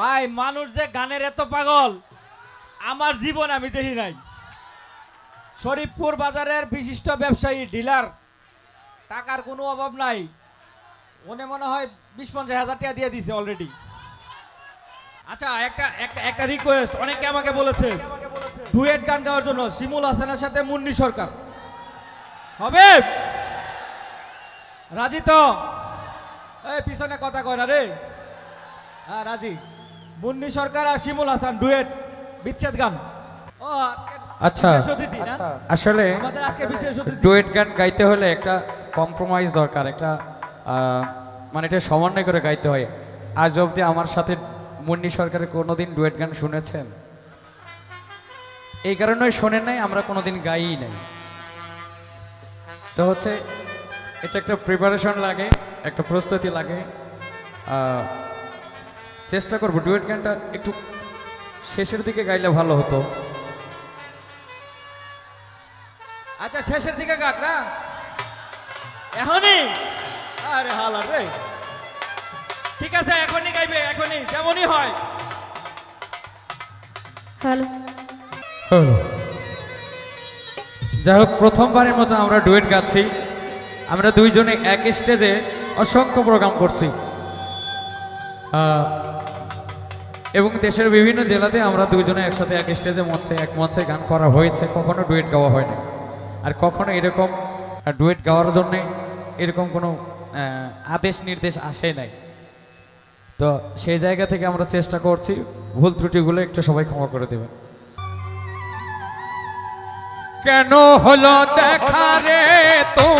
ভাই, মানুষ যে গানের এত পাগল, আমার জীবন আমি দেখি নাই। শরীফপুর বাজারের বিশিষ্ট ব্যবসায়ী, ডিলার, টাকার কোনো অভাব নাই। উনি মনে হয় বিশ পঞ্চাশ হাজার টাকা দিয়ে দিছে অলরেডি আচ্ছা একটা একটা একটা রিকোয়েস্ট অনেকে আমাকে বলেছে, ডুয়েট গান গাওয়ার জন্য শিমুল হাসানের সাথে মুন্নি সরকার। হবে? রাজি তো? এই, পিছনে কথা কয় না রে। হ্যাঁ রাজি। মুন্নি সরকার আর শিমুল হাসান ডুয়েট বিচ্ছেদ গান। ও আচ্ছা। না? আসলে আমাদের আজকে বিশেষ ডুয়েট গান গাইতে হলে একটা কম্প্রোমাইজ দরকার একটা আহ, মানে এটা সমন্বয় করে গাইতে হয়। আজ অবধি আমার সাথে মুন্নি সরকারের কোনোদিন ডুয়েট গান শুনেছেন? এই কারণে শোনেন নাই আমরা কোনোদিন গাইই নাই। তো হচ্ছে এটা একটা প্রিপারেশন লাগে একটা প্রস্তুতি লাগে। আহ, চেষ্টা করব ডুয়েট গানটা একটু শেষের দিকে গাইলে ভালো হতো। আচ্ছা শেষের দিকে গাক না? এখনই? আরে হালার রে। ঠিক আছে এখনই গাইবে এখনই যেমনই হয়। হ্যালো। যাই হোক প্রথমবারের মতো আমরা ডুয়েট গাচ্ছি। আমরা দুইজনে এক স্টেজে অসংখ্য প্রোগ্রাম করছি। আহ, এবং দেশের বিভিন্ন জেলাতে আমরা দুজনে একসাথে এক স্টেজে মঞ্চে, এক মঞ্চে গান করা হয়েছে। কখনো ডুয়েট গাওয়া হয়নি। আর কখনো এরকম ডুয়েট গাওয়ার জন্য এরকম কোনো আদেশ নির্দেশ আসে নাই। তো সেই জায়গা থেকে আমরা চেষ্টা করছি, ভুল ত্রুটিগুলো একটু সবাই ক্ষমা করে দেবেন। কেন হলো দেখা রে তোমারে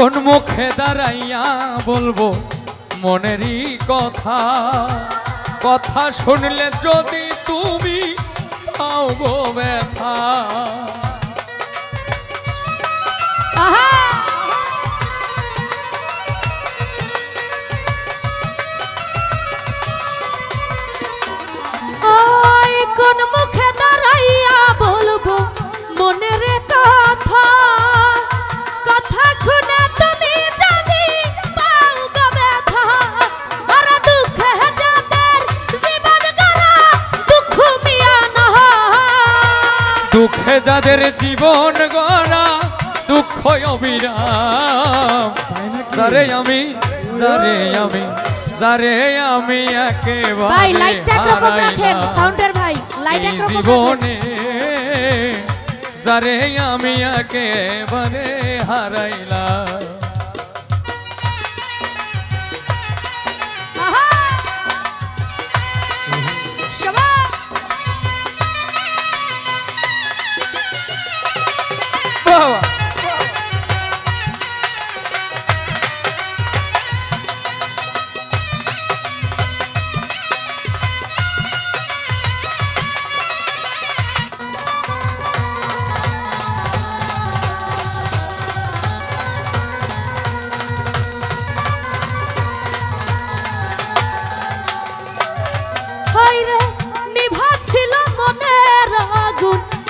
কোন মুখে দাঁড়াইয়া বলব মনেরই কথা। কথা শুনলে যদি তুমি পাও গো যাদের জীবন গড়া দুঃখ অবিরাম সারে আমি সারে আমি সারে আমি একেবারে ভাই লাইটটা একরকম রাখেন সাউন্ডের ভাই লাইট একরকম জীবনে সারে আমি একেবারে হারাইলাম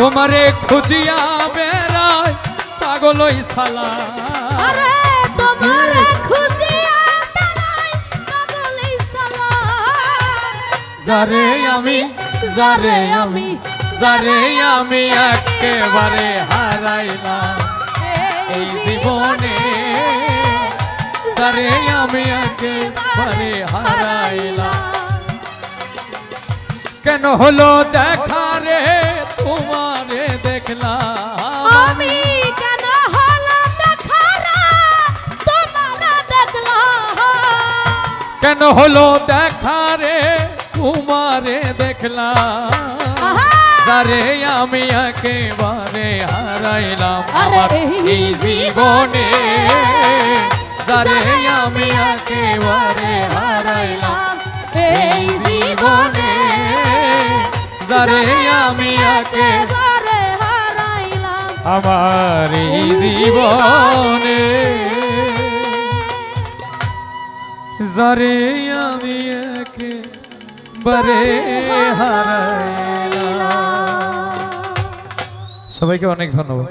তোমারে খুঁজিয়া বেড়ায় পাগলই সালা আরে তোমারে খুঁজিয়া পাগল সালা যারে আমি যারে আমি যারে আমি একেবারে হারাইলাম এই জীবনে যারে আমি একেবারে হারাইলাম। কেন হলো দেখা কেন হলো দেখা রে তোমারে দেখলাম! যারে আমি একেবারে হারাইলাম আমার এই জীবনে। যারে আমি একেবারে হারাইলাম এই জীবনে। যারে আমি একে একেবারে হারাইলাম আমার এই জীবনে। যারে আমি একেবারে হারাইলাম। সবাইকে অনেক ধন্যবাদ।